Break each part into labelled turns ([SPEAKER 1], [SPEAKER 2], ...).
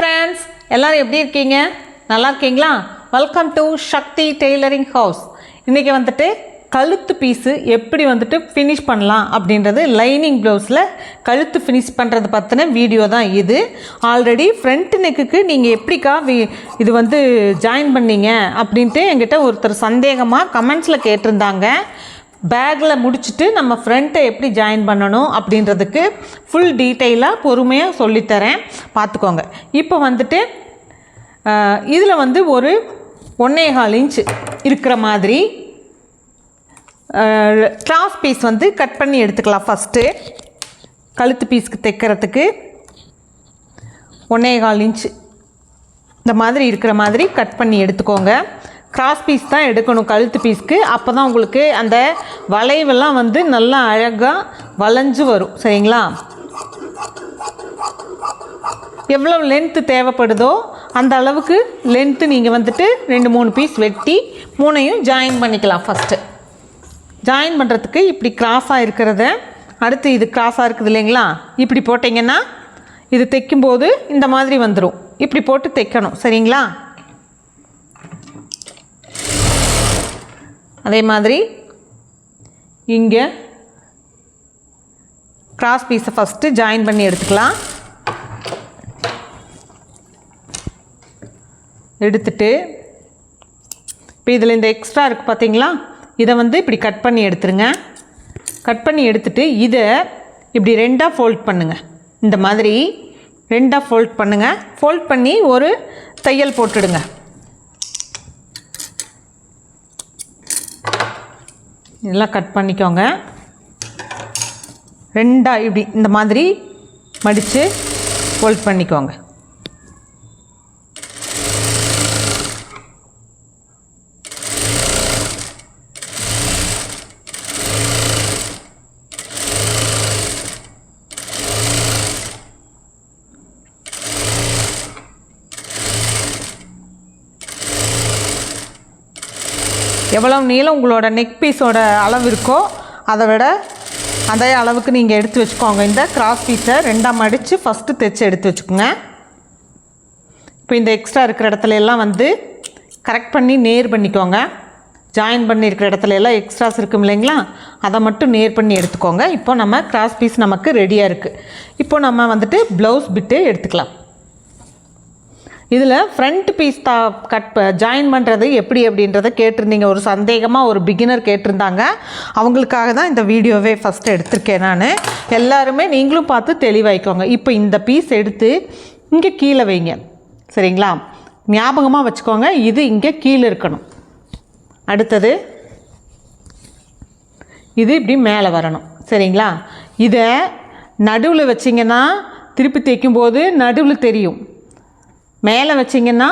[SPEAKER 1] friends எல்லோரும் எப்படி இருக்கீங்க நல்லா இருக்கீங்களா welcome to Shakti tailoring house இன்றைக்கி வந்துட்டு கழுத்து பீஸு எப்படி வந்துட்டு ஃபினிஷ் பண்ணலாம் அப்படின்றது லைனிங் ப்ளவுஸில் கழுத்து ஃபினிஷ் பண்ணுறது பற்றின வீடியோ தான் இது ஆல்ரெடி ஃப்ரண்ட் நெக்குக்கு நீங்கள் எப்படிக்கா இது வந்து ஜாயின் பண்ணீங்க அப்படின்ட்டு எங்கிட்ட ஒருத்தர் சந்தேகமாக கமெண்ட்ஸில் கேட்டிருந்தாங்க பேக்கில் முடிச்சுட்டு நம்ம ஃப்ரண்ட்டை எப்படி ஜாயின் பண்ணணும் அப்படின்றதுக்கு ஃபுல் டீட்டெயிலாக பொறுமையாக சொல்லித்தரேன் பார்த்துக்கோங்க இப்போ வந்துட்டு இதில் வந்து ஒரு ஒன்னேகால் இன்ச் இருக்கிற மாதிரி கிராஸ் பீஸ் வந்து கட் பண்ணி எடுத்துக்கலாம் ஃபஸ்ட்டு கழுத்து பீஸ்க்கு தைக்கிறதுக்கு ஒன்னேகால் இன்ச் இந்த மாதிரி இருக்கிற மாதிரி கட் பண்ணி எடுத்துக்கோங்க கிராஸ் பீஸ் தான் எடுக்கணும் கழுத்து பீஸ்க்கு அப்போ தான் உங்களுக்கு அந்த வளைவெல்லாம் வந்து நல்லா அழகாக வளைஞ்சு வரும் சரிங்களா எவ்வளோ லென்த்து தேவைப்படுதோ அந்த அளவுக்கு லென்த்து நீங்கள் வந்துட்டு ரெண்டு மூணு பீஸ் வெட்டி மூணையும் ஜாயின் பண்ணிக்கலாம் ஃபஸ்ட்டு ஜாயின் பண்ணுறதுக்கு இப்படி கிராஸாக இருக்கிறத அடுத்து இது கிராஸாக இருக்குது இல்லைங்களா இப்படி போட்டிங்கன்னா இது தைக்கும்போது இந்த மாதிரி வந்துடும் இப்படி போட்டு தைக்கணும் சரிங்களா அதே மாதிரி இங்கே கிராஸ் பீஸை ஃபஸ்ட்டு ஜாயின் பண்ணி எடுத்துக்கலாம் எடுத்துட்டு இப்போ இதில் இந்த எக்ஸ்ட்ரா இருக்குது பார்த்தீங்களா இதை வந்து இப்படி கட் பண்ணி எடுத்துருங்க கட் பண்ணி எடுத்துட்டு இதை இப்படி ரெண்டாக ஃபோல்ட் பண்ணுங்கள் இந்த மாதிரி ரெண்டாக ஃபோல்ட் பண்ணுங்கள் ஃபோல்ட் பண்ணி ஒரு தையல் போட்டுடுங்க இதெல்லாம் கட் பண்ணிக்கோங்க ரெண்டாக இப்படி இந்த மாதிரி மடித்து ஃபோல்ட் பண்ணிக்கோங்க எவ்வளவு நீளம் உங்களோட நெக் பீஸோட அளவு இருக்கோ அதை விட அதே அளவுக்கு நீங்கள் எடுத்து வச்சுக்கோங்க இந்த கிராஸ் பீஸை ரெண்டாம் அடித்து ஃபஸ்ட்டு தைச்சி எடுத்து வச்சுக்கோங்க இப்போ இந்த எக்ஸ்ட்ரா இருக்கிற இடத்துல எல்லாம் வந்து கரெக்ட் பண்ணி நேர் பண்ணிக்கோங்க ஜாயின் பண்ணியிருக்கிற இடத்துல எல்லாம் எக்ஸ்ட்ராஸ் இருக்கும் இல்லைங்களா அதை மட்டும் நேர் பண்ணி எடுத்துக்கோங்க இப்போ நம்ம கிராஸ் பீஸ் நமக்கு ரெடியாக இருக்குது இப்போ நம்ம வந்துட்டு ப்ளவுஸ் பிட்டு எடுத்துக்கலாம் இதில் ஃப்ரண்ட் பீஸ் தா கட் ஜாயின் பண்ணுறது எப்படி அப்படின்றத கேட்டிருந்தீங்க ஒரு சந்தேகமாக ஒரு பிகினர் கேட்டிருந்தாங்க அவங்களுக்காக தான் இந்த வீடியோவே ஃபஸ்ட்டு எடுத்திருக்கேன் நான் எல்லாருமே நீங்களும் பார்த்து தெளிவாய்க்கோங்க இப்போ இந்த பீஸ் எடுத்து இங்கே கீழே வைங்க சரிங்களா ஞாபகமாக வச்சுக்கோங்க இது இங்கே கீழே இருக்கணும் அடுத்தது இது இப்படி மேலே வரணும் சரிங்களா இதை நடுவில் வச்சிங்கன்னா திருப்பி தைக்கும்போது நடுவில் தெரியும் மேலே வச்சிங்கன்னா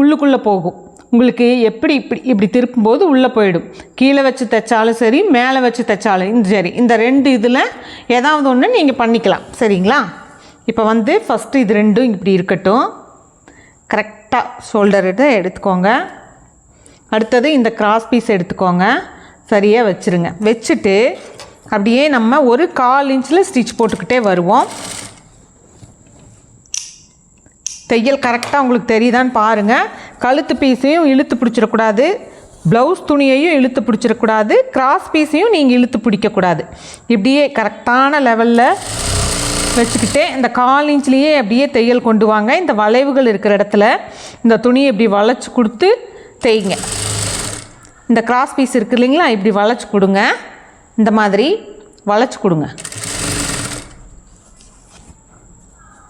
[SPEAKER 1] உள்ளுக்குள்ளே போகும் உங்களுக்கு எப்படி இப்படி இப்படி திருப்பும்போது உள்ளே போயிடும் கீழே வச்சு தைச்சாலும் சரி மேலே வச்சு தைச்சாலும் சரி இந்த ரெண்டு இதில் ஏதாவது ஒன்று நீங்கள் பண்ணிக்கலாம் சரிங்களா இப்போ வந்து ஃபஸ்ட்டு இது ரெண்டும் இப்படி இருக்கட்டும் கரெக்டாக ஷோல்டர் எடுத்துக்கோங்க அடுத்தது இந்த கிராஸ் பீஸ் எடுத்துக்கோங்க சரியாக வச்சுருங்க வச்சுட்டு அப்படியே நம்ம ஒரு கால் இன்ச்சில் ஸ்டிச் போட்டுக்கிட்டே வருவோம் தையல் கரெக்டாக உங்களுக்கு தெரியுதான்னு பாருங்கள் கழுத்து பீஸையும் இழுத்து பிடிச்சிடக்கூடாது ப்ளவுஸ் துணியையும் இழுத்து பிடிச்சிடக்கூடாது கிராஸ் பீஸையும் நீங்கள் இழுத்து பிடிக்கக்கூடாது இப்படியே கரெக்டான லெவலில் வச்சுக்கிட்டே இந்த கால் இன்ச்லேயே அப்படியே தையல் கொண்டு வாங்க இந்த வளைவுகள் இருக்கிற இடத்துல இந்த துணியை இப்படி வளைச்சி கொடுத்து தேய்ங்க இந்த கிராஸ் பீஸ் இருக்குது இல்லைங்களா இப்படி வளைச்சி கொடுங்க இந்த மாதிரி வளைச்சி கொடுங்க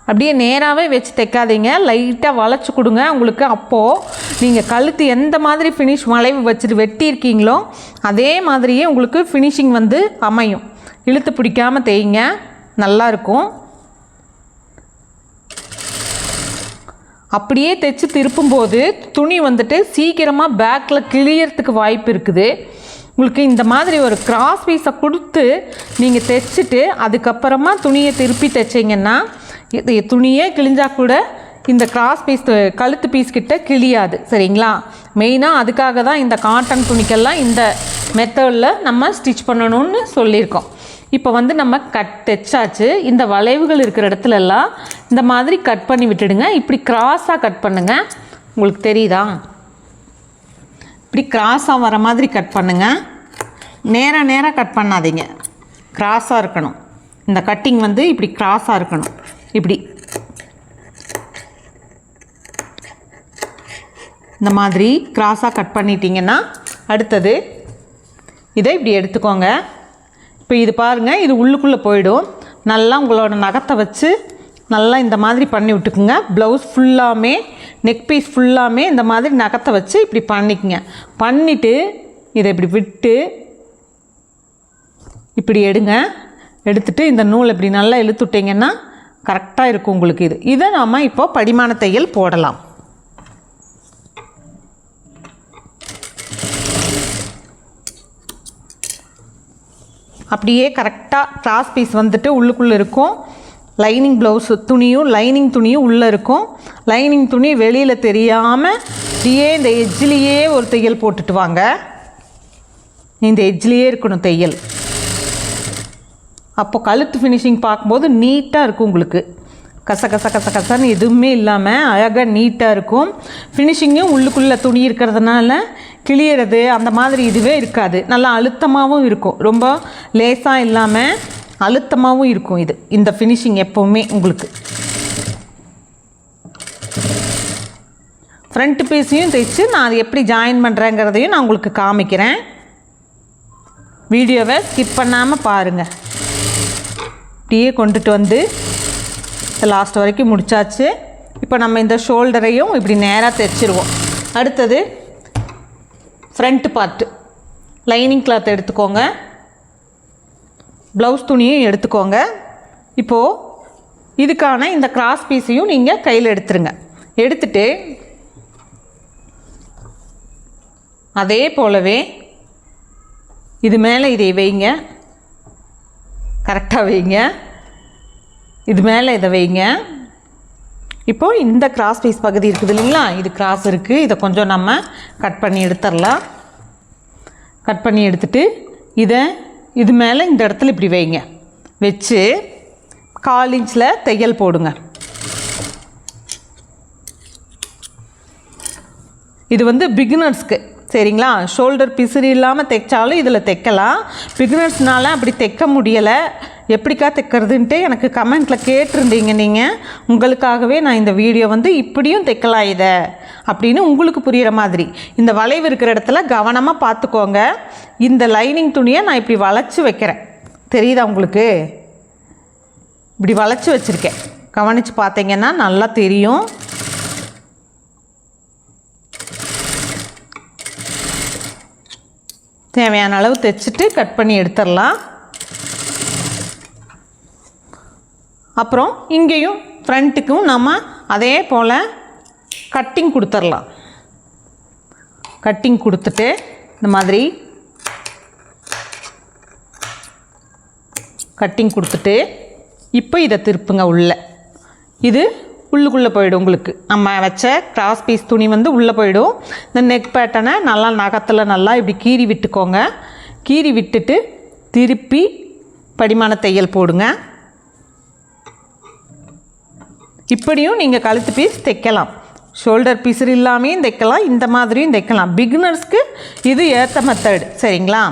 [SPEAKER 1] அப்படியே நேராகவே வச்சு தைக்காதீங்க லைட்டாக வளைச்சி கொடுங்க உங்களுக்கு அப்போது நீங்கள் கழுத்து எந்த மாதிரி ஃபினிஷ் வளைவு வச்சுட்டு வெட்டியிருக்கீங்களோ அதே மாதிரியே உங்களுக்கு ஃபினிஷிங் வந்து அமையும் இழுத்து பிடிக்காமல் தேய்ங்க நல்லாயிருக்கும் அப்படியே தைச்சி திருப்பும்போது துணி வந்துட்டு சீக்கிரமாக பேக்கில் கிளியறதுக்கு வாய்ப்பு இருக்குது உங்களுக்கு இந்த மாதிரி ஒரு கிராஸ் பீஸை கொடுத்து நீங்கள் தைச்சிட்டு அதுக்கப்புறமா துணியை திருப்பி தைச்சிங்கன்னா துணியே கிழிஞ்சால் கூட இந்த கிராஸ் பீஸ் கழுத்து பீஸ் கிட்ட கிழியாது சரிங்களா மெயினாக அதுக்காக தான் இந்த காட்டன் துணிக்கெல்லாம் இந்த மெத்தடில் நம்ம ஸ்டிச் பண்ணணும்னு சொல்லியிருக்கோம் இப்போ வந்து நம்ம கட் தைச்சாச்சு இந்த வளைவுகள் இருக்கிற இடத்துலலாம் இந்த மாதிரி கட் பண்ணி விட்டுடுங்க இப்படி கிராஸாக கட் பண்ணுங்கள் உங்களுக்கு தெரியுதா இப்படி கிராஸாக வர மாதிரி கட் பண்ணுங்கள் நேராக நேராக கட் பண்ணாதீங்க கிராஸாக இருக்கணும் இந்த கட்டிங் வந்து இப்படி கிராஸாக இருக்கணும் இப்படி இந்த மாதிரி கிராஸாக கட் பண்ணிட்டீங்கன்னா அடுத்தது இதை இப்படி எடுத்துக்கோங்க இப்போ இது பாருங்கள் இது உள்ளுக்குள்ளே போயிடும் நல்லா உங்களோட நகத்தை வச்சு நல்லா இந்த மாதிரி பண்ணி விட்டுக்குங்க ப்ளவுஸ் ஃபுல்லாமே நெக் பீஸ் ஃபுல்லாமே இந்த மாதிரி நகத்தை வச்சு இப்படி பண்ணிக்கங்க பண்ணிவிட்டு இதை இப்படி விட்டு இப்படி எடுங்க எடுத்துகிட்டு இந்த நூல் இப்படி நல்லா இழுத்து விட்டிங்கன்னா கரெக்டாக இருக்கும் உங்களுக்கு இது இதை நாம் இப்போ படிமான தையல் போடலாம் அப்படியே கரெக்டாக கிராஸ் பீஸ் வந்துட்டு உள்ளுக்குள்ளே இருக்கும் லைனிங் ப்ளவுஸ் துணியும் லைனிங் துணியும் உள்ளே இருக்கும் லைனிங் துணி வெளியில் தெரியாமல் இப்படியே இந்த எஜ்ஜிலேயே ஒரு தையல் போட்டுட்டு வாங்க இந்த எஜ்ஜிலேயே இருக்கணும் தையல் அப்போ கழுத்து ஃபினிஷிங் பார்க்கும்போது நீட்டாக இருக்கும் உங்களுக்கு கச கச கச கசன்னு எதுவுமே இல்லாமல் அழகாக நீட்டாக இருக்கும் ஃபினிஷிங்கும் உள்ளுக்குள்ளே துணி இருக்கிறதுனால கிளியறது அந்த மாதிரி இதுவே இருக்காது நல்லா அழுத்தமாகவும் இருக்கும் ரொம்ப லேசாக இல்லாமல் அழுத்தமாகவும் இருக்கும் இது இந்த ஃபினிஷிங் எப்போவுமே உங்களுக்கு ஃப்ரண்ட் பீஸையும் தைச்சு நான் அது எப்படி ஜாயின் பண்ணுறேங்கிறதையும் நான் உங்களுக்கு காமிக்கிறேன் வீடியோவை ஸ்கிப் பண்ணாமல் பாருங்கள் இப்படியே கொண்டுட்டு வந்து லாஸ்ட் வரைக்கும் முடித்தாச்சு இப்போ நம்ம இந்த ஷோல்டரையும் இப்படி நேராக தைச்சிருவோம் அடுத்தது ஃப்ரண்ட் பார்ட்டு லைனிங் கிளாத் எடுத்துக்கோங்க ப்ளவுஸ் துணியும் எடுத்துக்கோங்க இப்போது இதுக்கான இந்த கிராஸ் பீஸையும் நீங்கள் கையில் எடுத்துருங்க எடுத்துட்டு அதே போலவே இது மேலே இதை வைங்க கரெக்டாக வைங்க இது மேலே இதை வைங்க இப்போது இந்த கிராஸ் பீஸ் பகுதி இருக்குது இல்லைங்களா இது கிராஸ் இருக்குது இதை கொஞ்சம் நம்ம கட் பண்ணி எடுத்துடலாம் கட் பண்ணி எடுத்துட்டு இதை இது மேலே இந்த இடத்துல இப்படி வைங்க வச்சு கால் இன்ச்சில் தையல் போடுங்க இது வந்து பிகினர்ஸ்க்கு சரிங்களா ஷோல்டர் பிசிறி இல்லாமல் தைச்சாலும் இதில் தைக்கலாம் பிகினர்ஸ்னால அப்படி தைக்க முடியலை எப்படிக்கா தைக்கிறதுன்ட்டு எனக்கு கமெண்ட்டில் கேட்டிருந்தீங்க நீங்கள் உங்களுக்காகவே நான் இந்த வீடியோ வந்து இப்படியும் தைக்கலாம் இதை அப்படின்னு உங்களுக்கு புரிகிற மாதிரி இந்த வளைவு இருக்கிற இடத்துல கவனமாக பார்த்துக்கோங்க இந்த லைனிங் துணியை நான் இப்படி வளைச்சி வைக்கிறேன் தெரியுதா உங்களுக்கு இப்படி வளைச்சி வச்சுருக்கேன் கவனித்து பார்த்தீங்கன்னா நல்லா தெரியும் தேவையான அளவு தைச்சிட்டு கட் பண்ணி எடுத்துடலாம் அப்புறம் இங்கேயும் ஃப்ரண்ட்டுக்கும் நம்ம அதே போல் கட்டிங் கொடுத்துர்லாம் கட்டிங் கொடுத்துட்டு இந்த மாதிரி கட்டிங் கொடுத்துட்டு இப்போ இதை திருப்புங்க உள்ள இது உள்ளுக்குள்ளே போயிடும் உங்களுக்கு நம்ம வச்ச கிராஸ் பீஸ் துணி வந்து உள்ளே போயிடும் இந்த நெக் பேட்டனை நல்லா நகத்தில் நல்லா இப்படி கீறி விட்டுக்கோங்க கீறி விட்டுட்டு திருப்பி படிமான தையல் போடுங்க இப்படியும் நீங்கள் கழுத்து பீஸ் தைக்கலாம் ஷோல்டர் பீஸர் இல்லாமையும் தைக்கலாம் இந்த மாதிரியும் தைக்கலாம் பிகினர்ஸ்க்கு இது ஏற்ற மெத்தட் சரிங்களா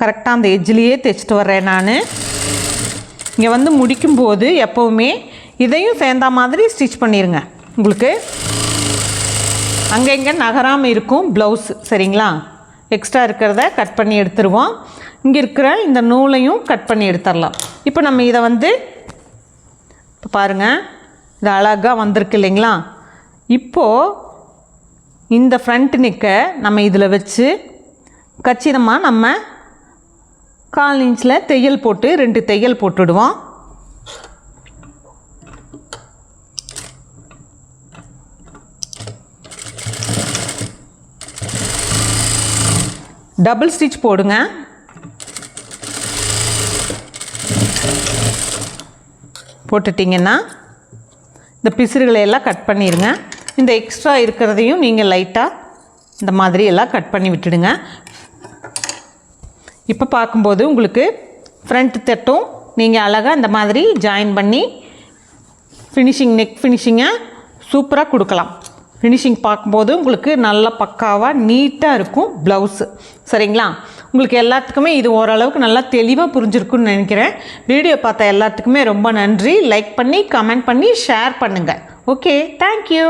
[SPEAKER 1] கரெக்டாக அந்த எஜ்ஜிலேயே தைச்சிட்டு வர்றேன் நான் இங்கே வந்து முடிக்கும்போது எப்போவுமே இதையும் சேர்ந்த மாதிரி ஸ்டிச் பண்ணிடுங்க உங்களுக்கு அங்கங்கே நகராமல் இருக்கும் ப்ளவுஸ் சரிங்களா எக்ஸ்ட்ரா இருக்கிறத கட் பண்ணி எடுத்துருவோம் இங்கே இருக்கிற இந்த நூலையும் கட் பண்ணி எடுத்துடலாம் இப்போ நம்ம இதை வந்து இப்போ பாருங்கள் இது அழகாக வந்திருக்கு இல்லைங்களா இப்போது இந்த ஃப்ரண்ட் நிற்க நம்ம இதில் வச்சு கச்சிதமாக நம்ம கால் இன்ச்சில் தையல் போட்டு ரெண்டு தையல் போட்டுடுவோம் டபுள் ஸ்டிச் போடுங்க போட்டுட்டிங்கன்னா இந்த பிசுறுகளை எல்லாம் கட் பண்ணிடுங்க இந்த எக்ஸ்ட்ரா இருக்கிறதையும் நீங்கள் லைட்டாக இந்த மாதிரி எல்லாம் கட் பண்ணி விட்டுடுங்க இப்போ பார்க்கும்போது உங்களுக்கு ஃப்ரண்ட் தட்டும் நீங்கள் அழகாக இந்த மாதிரி ஜாயின் பண்ணி ஃபினிஷிங் நெக் ஃபினிஷிங்கை சூப்பராக கொடுக்கலாம் ஃபினிஷிங் பார்க்கும்போது உங்களுக்கு நல்ல பக்காவாக நீட்டாக இருக்கும் ப்ளவுஸு சரிங்களா உங்களுக்கு எல்லாத்துக்குமே இது ஓரளவுக்கு நல்லா தெளிவாக புரிஞ்சிருக்குன்னு நினைக்கிறேன் வீடியோ பார்த்த எல்லாத்துக்குமே ரொம்ப நன்றி லைக் பண்ணி கமெண்ட் பண்ணி ஷேர் பண்ணுங்கள் ஓகே தேங்க்யூ